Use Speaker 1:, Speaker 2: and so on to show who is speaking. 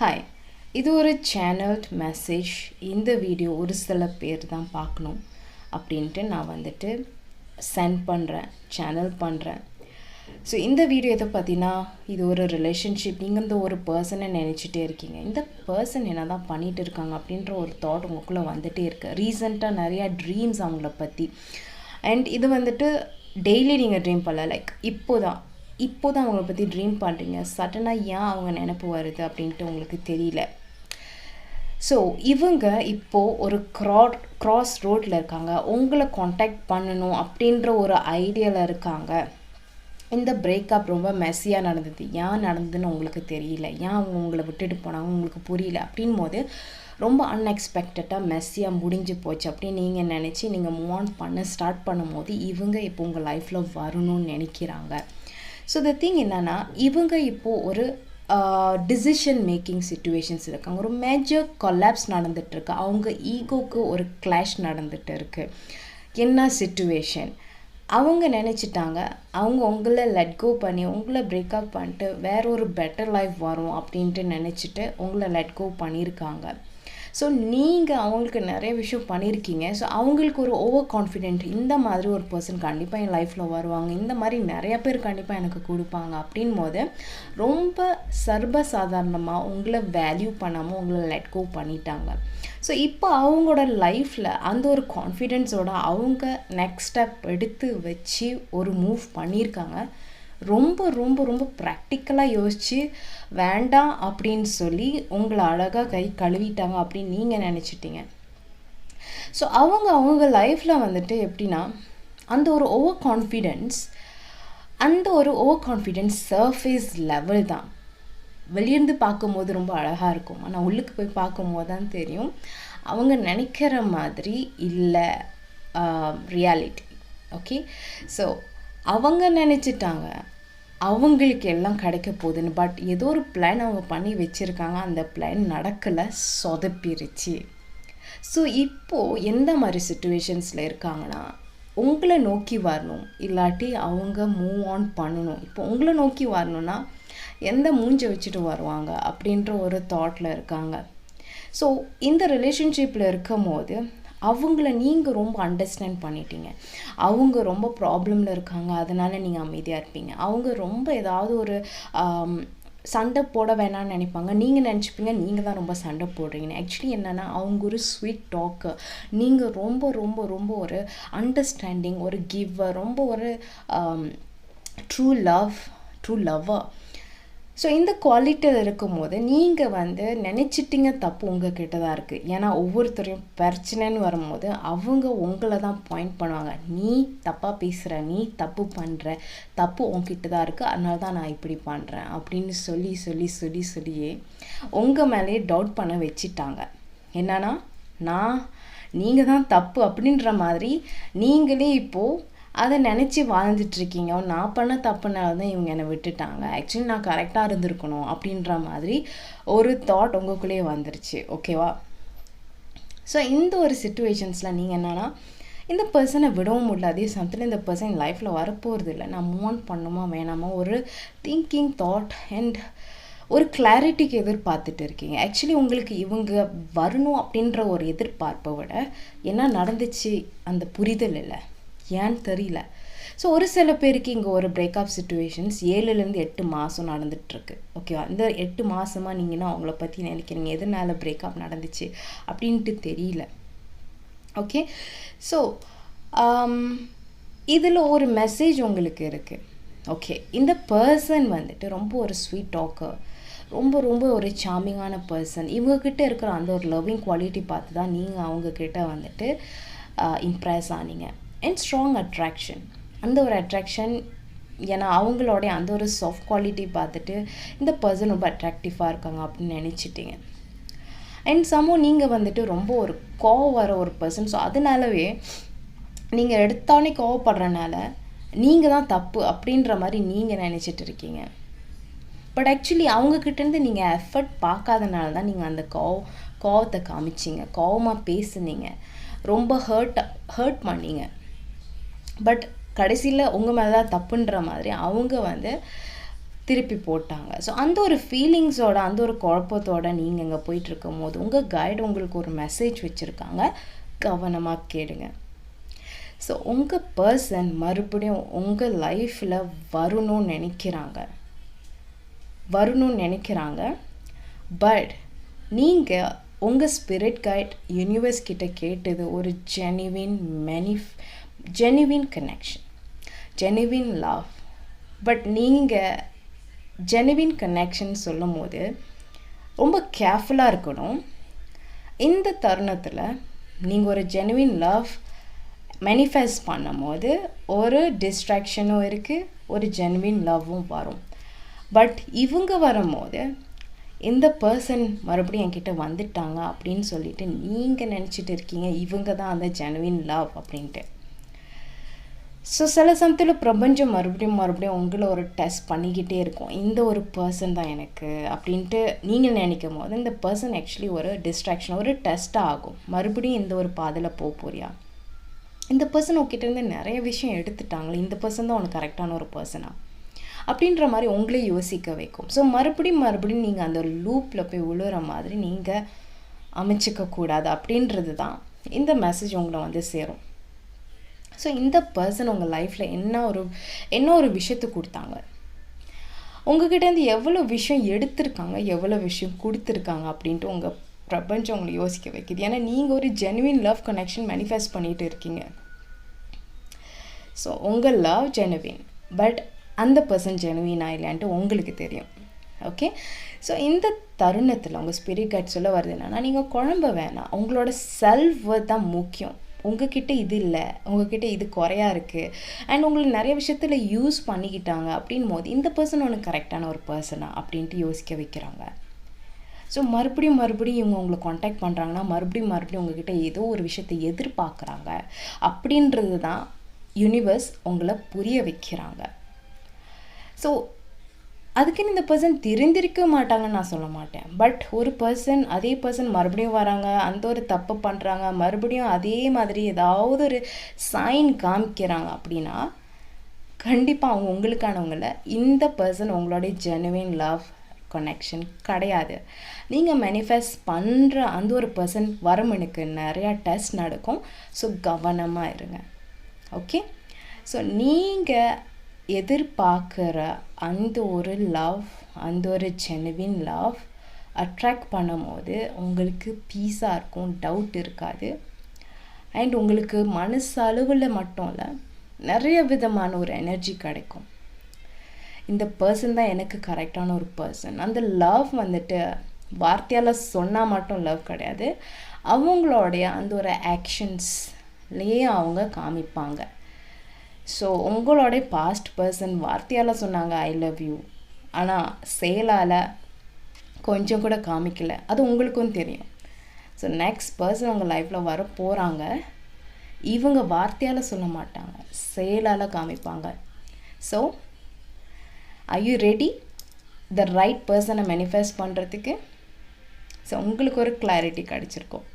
Speaker 1: Hi இது ஒரு சேனல்ட் message இந்த வீடியோ ஒரு சில பேர் தான் பார்க்கணும் அப்படின்ட்டு நான் வந்துட்டு சென்ட் பண்ணுறேன் சேனல் பண்ணுறேன் ஸோ இந்த வீடியோ எதை பார்த்தீங்கன்னா இது ஒரு ரிலேஷன்ஷிப் நீங்கள் இந்த ஒரு பர்சனை நினச்சிட்டே இருக்கீங்க. இந்த பர்சன் என்ன தான் பண்ணிகிட்டு இருக்காங்க அப்படின்ற ஒரு தாட் உங்களுக்குள்ளே வந்துகிட்டே இருக்கு. ரீசெண்டாக நிறையா ட்ரீம்ஸ் அவங்கள பற்றி அண்ட் இது வந்துட்டு டெய்லி நீங்கள் ட்ரீம் பண்ணல. லைக் இப்போ தான் இப்போ தான் அவங்கள பற்றி ட்ரீம் பண்ணுறீங்க சடனாக ஏன் அவங்க நினப்பு வருது அப்படின்ட்டு உங்களுக்கு தெரியல. ஸோ இவங்க இப்போது ஒரு க்ராட் க்ராஸ் ரோட்டில் இருக்காங்க. உங்களை காண்டாக்ட் பண்ணணும் அப்படின்ற ஒரு ஐடியாவில் இருக்காங்க. இந்த பிரேக்கப் ரொம்ப மெஸ்ஸியாக நடந்தது. ஏன் நடந்ததுன்னு உங்களுக்கு தெரியல. ஏன் அவங்க உங்களை விட்டுட்டு போனாங்க? உங்களுக்கு புரியல. அப்படின் போது ரொம்ப அன்எக்ஸ்பெக்டடாக மெஸ்ஸியாக முடிஞ்சு போச்சு. அப்படின்னு நீங்கள் நினச்சி நீங்கள் மூவ் ஆன் பண்ண ஸ்டார்ட் பண்ணும்போது இவங்க இப்போ உங்கள் லைஃப்பில் வரணும்னு நினைக்கிறாங்க. ஸோ த திங் என்னென்னா இவங்க இப்போது ஒரு டிசிஷன் மேக்கிங் சுச்சுவேஷன்ஸ் இருக்காங்க. ஒரு மேஜர் கொலாப்ஸ் நடந்துகிட்ருக்கு அவங்க ஈகோக்கு ஒரு கிளாஷ் நடந்துகிட்டு இருக்குது என்ன சுச்சுவேஷன் அவங்க நினச்சிட்டாங்க அவங்க உங்களை லெட் கோ பண்ணி உங்களை பிரேக்கப் பண்ணிட்டு வேற ஒரு பெட்டர் லைஃப் வரும் அப்படின்ட்டு நினச்சிட்டு உங்களை லெட் கோ பண்ணியிருக்காங்க. ஸோ நீங்கள் அவங்களுக்கு நிறைய விஷயம் பண்ணியிருக்கீங்க ஸோ அவங்களுக்கு ஒரு ஓவர் கான்ஃபிடென்ட் இந்த மாதிரி ஒரு பர்சன் கண்டிப்பாக என் லைஃப்பில் வருவாங்க. இந்த மாதிரி நிறைய பேர் கண்டிப்பாக எனக்கு கொடுப்பாங்க அப்படின் போது ரொம்ப சர்வசாதாரணமாக உங்களை வேல்யூ பண்ணாமல் உங்களை லெட் கோ பண்ணிட்டாங்க. ஸோ இப்போ அவங்களோட லைஃப்பில் அந்த ஒரு கான்ஃபிடென்ஸோட அவங்க நெக்ஸ்ட் ஸ்டெப் எடுத்து வச்சு ஒரு மூவ் பண்ணியிருக்காங்க ரொம்ப ரொம்ப ரொம்ப ப்ராக்டிக்கலாக யோசித்து வேண்டாம் அப்படின்னு சொல்லி உங்களை அழகாக கை கழுவிட்டாங்க அப்படின்னு நீங்கள் நினச்சிட்டீங்க. ஸோ அவங்க அவங்க லைஃப்பில் வந்துட்டு எப்படின்னா அந்த ஒரு ஓவர் கான்ஃபிடென்ஸ் அந்த ஒரு ஓவர் கான்ஃபிடென்ஸ் சர்ஃபேஸ் லெவல் தான். வெளியிருந்து பார்க்கும்போது ரொம்ப அழகாக இருக்கும். ஆனால் உள்ளுக்கு போய் பார்க்கும்போது தான் தெரியும். அவங்க நினைக்கிற மாதிரி இல்லை ரியாலிட்டி ஓகே ஸோ அவங்க நினச்சிட்டாங்க. அவங்களுக்கு எல்லாம் கிடைக்க போகுதுன்னு பட் ஏதோ ஒரு பிளான் அவங்க பண்ணி வச்சுருக்காங்க. அந்த பிளான் நடக்கலை சொதப்பிருச்சு. ஸோ இப்போது எந்த மாதிரி சுச்சுவேஷன்ஸில் இருக்காங்கன்னா உங்களை நோக்கி வரணும். இல்லாட்டி அவங்க மூவ் ஆன் பண்ணணும். இப்போ உங்களை நோக்கி வரணும்னா எந்த மூஞ்சை வச்சுட்டு வருவாங்க அப்படின்ற ஒரு தாட்டில் இருக்காங்க. ஸோ இந்த ரிலேஷன்ஷிப்பில் இருக்கும் போது அவங்கள நீங்கள் ரொம்ப அண்டர்ஸ்டாண்ட் பண்ணிட்டீங்க. அவங்க ரொம்ப ப்ராப்ளமில் இருக்காங்க. அதனால் நீங்கள் அமைதியாக இருப்பீங்க. அவங்க ரொம்ப ஏதாவது ஒரு சண்டை போட வேணாம்னு நினைப்பாங்க. நீங்கள் நினச்சிப்பீங்க. நீங்கள் தான் ரொம்ப சண்டை போடுறீங்கன்னு ஆக்சுவலி என்னென்னா அவங்க ஒரு ஸ்வீட் டாக்கு நீங்கள் ரொம்ப ரொம்ப ரொம்ப ஒரு அண்டர்ஸ்டாண்டிங் ஒரு கிவ்வர் ரொம்ப ஒரு true love true lover so இந்த குவாலிட்டியில் இருக்கும்போது நீங்கள் வந்து நினச்சிட்டிங்க தப்பு உங்ககிட்ட தான் இருக்குது ஏன்னா ஒவ்வொருத்தரையும் பிரச்சனைன்னு வரும்போது அவங்க உங்களை தான் பாயிண்ட் பண்ணுவாங்க. நீ தப்பாக பேசுகிற நீ தப்பு பண்ணுற தப்பு உங்ககிட்ட தான் இருக்குது அதனால தான் நான் இப்படி பண்ணுறேன் அப்படின்னு சொல்லி சொல்லி சொல்லி சொல்லியே உங்கள் மேலேயே டவுட் பண்ண வச்சிட்டாங்க. என்னன்னா நான் நீங்கள் தான் தப்பு அப்படின்ற மாதிரி நீங்களே இப்போது அதை நினச்சி வாழ்ந்துட்டுருக்கீங்க. நான் பண்ண தப்புனால தான் இவங்க என்னை விட்டுட்டாங்க. ஆக்சுவலி நான் கரெக்டாக இருந்திருக்கணும் அப்படின்ற மாதிரி ஒரு தாட் உங்களுக்குள்ளேயே வந்துருச்சு. ஓகேவா ஸோ இந்த ஒரு சுச்சுவேஷன்ஸில் நீங்கள் என்னென்னா இந்த பர்சனை விடவும் முடியல. அதே சமயத்தில் இந்த பர்சன் லைஃப்பில் வரப்போகிறது இல்லை. நான் மூவ் ஆன் பண்ணுமா வேணாமா? ஒரு திங்கிங் தாட் அண்ட் ஒரு கிளாரிட்டிக்கு எதிர்பார்த்துட்டு இருக்கீங்க. ஆக்சுவலி உங்களுக்கு இவங்க வரணும் அப்படின்ற ஒரு எதிர்பார்ப்பை விட என்ன நடந்துச்சு அந்த புரிதல் இல்லை. ஏன்னு தெரியல. ஸோ ஒரு சில பேருக்கு இங்கே ஒரு பிரேக்கப் சுச்சுவேஷன்ஸ் ஏழுலேருந்து எட்டு மாதம் நடந்துகிட்ருக்கு ஓகேவா இந்த எட்டு மாதமாக நீங்கன்னா அவங்கள பற்றி நினைக்கிறீங்க? எதனால் பிரேக்கப் நடந்துச்சு? அப்படின்ட்டு தெரியல. ஓகே ஸோ இதில் ஒரு மெசேஜ் உங்களுக்கு இருக்குது ஓகே இந்த பர்சன் வந்துட்டு ரொம்ப ஒரு ஸ்வீட் டாக்கர் ரொம்ப ரொம்ப ஒரு சாமிங்கான பர்சன் இவங்கக்கிட்ட இருக்கிற அந்த ஒரு லவ்விங் குவாலிட்டி பார்த்து தான் நீங்கள் அவங்கக்கிட்ட வந்துட்டு uh, இம்ப்ரெஸ் ஆனீங்க. அண்ட் ஸ்ட்ராங் அட்ராக்ஷன் அந்த ஒரு அட்ராக்ஷன் ஏன்னா அவங்களோடைய அந்த ஒரு சாஃப்ட் குவாலிட்டி பார்த்துட்டு இந்த பர்சன் ரொம்ப அட்ராக்டிவாக இருக்காங்க அப்படின்னு நினச்சிட்டிங்க. அண்ட் சமோ நீங்கள் வந்துட்டு ரொம்ப ஒரு கோவம் வர ஒரு பர்சன் ஸோ அதனாலவே நீங்கள் எடுத்தோடனே கோவப்படுறனால நீங்கள் தான் தப்பு அப்படின்ற மாதிரி நீங்கள் நினச்சிட்டு இருக்கீங்க. பட் ஆக்சுவலி அவங்கக்கிட்டேருந்து நீங்கள் எஃபர்ட் பார்க்காதனால தான் நீங்கள் அந்த கோவ கோவத்தை காமிச்சிங்க. கோவமாக பேசுனீங்க. ரொம்ப ஹர்ட் ஹர்ட் பண்ணீங்க. பட் கடைசியில் உங்கள் மேலே தான் தப்புன்ற மாதிரி அவங்க வந்து திருப்பி போட்டாங்க. ஸோ அந்த ஒரு ஃபீலிங்ஸோட அந்த ஒரு குழப்பத்தோட நீங்கள் இங்கே போயிட்டுருக்கும் போது உங்கள் கைடு உங்களுக்கு ஒரு மெசேஜ் வச்சுருக்காங்க. கவனமாக கேளுங்க. ஸோ உங்கள் பர்சன் மறுபடியும் உங்கள் லைஃப்பில் வரணும்னு நினைக்கிறாங்க. வரணும்னு நினைக்கிறாங்க. பட் நீங்கள் உங்கள் ஸ்பிரிட் கைட் யூனிவர்ஸ் கிட்ட கேட்டது ஒரு genuine மெனிஃப் genuine connection genuine love but நீங்கள் ஜெனுவின் கனெக்ஷன் சொல்லும் போது ரொம்ப கேர்ஃபுல்லாக இருக்கணும். இந்த தருணத்தில் நீங்கள் ஒரு ஜெனுவின் லவ் மேனிஃபெஸ்ட் பண்ணும்போது ஒரு டிஸ்ட்ராக்ஷனும் இருக்குது ஒரு ஜெனுவின் லவ்வும் வரும். பட் இவங்க வரும்போது இந்த பர்சன் மறுபடியும் என்கிட்ட வந்துட்டாங்க அப்படின்னு சொல்லிட்டு நீங்கள் நினச்சிட்டு இருக்கீங்க இவங்க தான் அந்த ஜெனுவின் லவ் அப்படின்ட்டு. ஸோ சில சமயத்தில் பிரபஞ்சம் மறுபடியும் மறுபடியும் உங்களை ஒரு டெஸ்ட் பண்ணிக்கிட்டே இருக்கும். இந்த ஒரு பர்சன் தான் எனக்கு அப்படின்ட்டு நீங்கள் நினைக்கும் போது இந்த பர்சன் ஆக்சுவலி ஒரு டிஸ்ட்ராக்ஷன் ஒரு டெஸ்ட்டாக ஆகும். மறுபடியும் இந்த ஒரு பாதையில் போக போறியா? இந்த பர்சன் உங்ககிட்ட இருந்து நிறைய விஷயம் எடுத்துட்டாங்களே இந்த பர்சன் தான் உனக்கு கரெக்டான ஒரு பர்சனா அப்படின்ற மாதிரி உங்களே யோசிக்க வைக்கும். ஸோ மறுபடியும் மறுபடியும் நீங்கள் அந்த லூப்பில் போய் விழுற மாதிரி நீங்கள் அமைச்சிக்க கூடாது அப்படின்றது தான் இந்த மெசேஜ் உங்களை வந்து சேரும். ஸோ இந்த பர்சன் உங்கள் லைஃப்பில் என்ன ஒரு என்ன ஒரு விஷயத்தை கொடுத்தாங்க? உங்ககிட்டேருந்து எவ்வளோ விஷயம் எடுத்திருக்காங்க எவ்வளோ விஷயம் கொடுத்துருக்காங்க அப்படின்ட்டு உங்கள் பிரபஞ்சம் உங்களை யோசிக்க வைக்குது. ஏன்னா நீங்கள் ஒரு ஜெனுவின் லவ் கனெக்ஷன் மேனிஃபெஸ்ட் பண்ணிகிட்டு இருக்கீங்க. ஸோ உங்கள் லவ் ஜெனுவின் பட் அந்த பர்சன் ஜெனுவினா இல்லையான்ட்டு உங்களுக்கு தெரியும். ஓகே ஸோ இந்த தருணத்தில் உங்கள் ஸ்பிரிட் கைட் சொல்ல வருது என்னென்னா நீங்கள் குழம்ப வேணாம். உங்களோட செல்ஃப் தான் முக்கியம். உங்ககிட்ட இது இல்லை. உங்ககிட்ட இது குறையா இருக்குது அண்ட் உங்களை நிறைய விஷயத்தில் யூஸ் பண்ணிக்கிட்டாங்க அப்படின் போது இந்த பர்சன் ஒன்று கரெக்டான ஒரு பர்சனா அப்படின்ட்டு யோசிக்க வைக்கிறாங்க. ஸோ மறுபடியும் மறுபடியும் இவங்க உங்களை காண்டாக்ட் பண்ணுறாங்கன்னா மறுபடியும் மறுபடியும் உங்ககிட்ட ஏதோ ஒரு விஷயத்தை எதிர்பார்க்குறாங்க. அப்படின்றது தான் யூனிவர்ஸ் உங்களை புரிய வைக்கிறாங்க. ஸோ அதுக்குன்னு இந்த பர்சன் தெரிந்திருக்க மாட்டாங்கன்னு நான் சொல்ல மாட்டேன். பட் ஒரு பர்சன் அதே பர்சன் மறுபடியும் வராங்க அந்த ஒரு தப்பு பண்ணுறாங்க மறுபடியும் அதே மாதிரி ஏதாவது ஒரு சைன் காமிக்கிறாங்க அப்படின்னா கண்டிப்பாக அவங்க உங்களுக்கானவங்கள இந்த பர்சன் உங்களுடைய ஜெனுவின் லவ் கனெக்ஷன் கிடையாது. நீங்கள் மேனிஃபெஸ்ட் பண்ணுற அந்த ஒரு பர்சன் வரமனுக்கு நிறையா டெஸ்ட் நடக்கும். ஸோ கவனமாக இருங்க. ஓகே ஸோ நீங்கள் எதிர்பார்க்குற அந்த ஒரு லவ் அந்த ஒரு ஜெனுவின் லவ் அட்ராக்ட் பண்ணும்போது உங்களுக்கு பீஸாக இருக்கும் டவுட் இருக்காது. அண்ட் உங்களுக்கு மனசளவில் மட்டும் இல்லை நிறைய விதமான ஒரு எனர்ஜி கிடைக்கும். இந்த பர்சன் தான் எனக்கு கரெக்டான ஒரு பர்சன் அந்த லவ் வந்துட்டு வார்த்தையால் சொன்னால் மட்டும் லவ் கிடையாது. அவங்களோடைய அந்த ஒரு ஆக்ஷன்ஸ்லேயே அவங்க காமிப்பாங்க. ஸோ உங்களோட பாஸ்ட் பர்சன் வார்த்தையால் சொன்னாங்க ஐ லவ் யூ ஆனால் செயலால் கொஞ்சம் கூட காமிக்கல. அது உங்களுக்கும் தெரியும். ஸோ நெக்ஸ்ட் பர்சன் உங்கள் லைஃப்பில் வர போகிறாங்க இவங்க வார்த்தையால் சொல்ல மாட்டாங்க. செயலால் காமிப்பாங்க. So I you ready the right பர்சனை மேனிஃபெஸ்ட் பண்ணுறதுக்கு ஸோ உங்களுக்கு ஒரு கிளாரிட்டி கிடச்சிருக்கும்.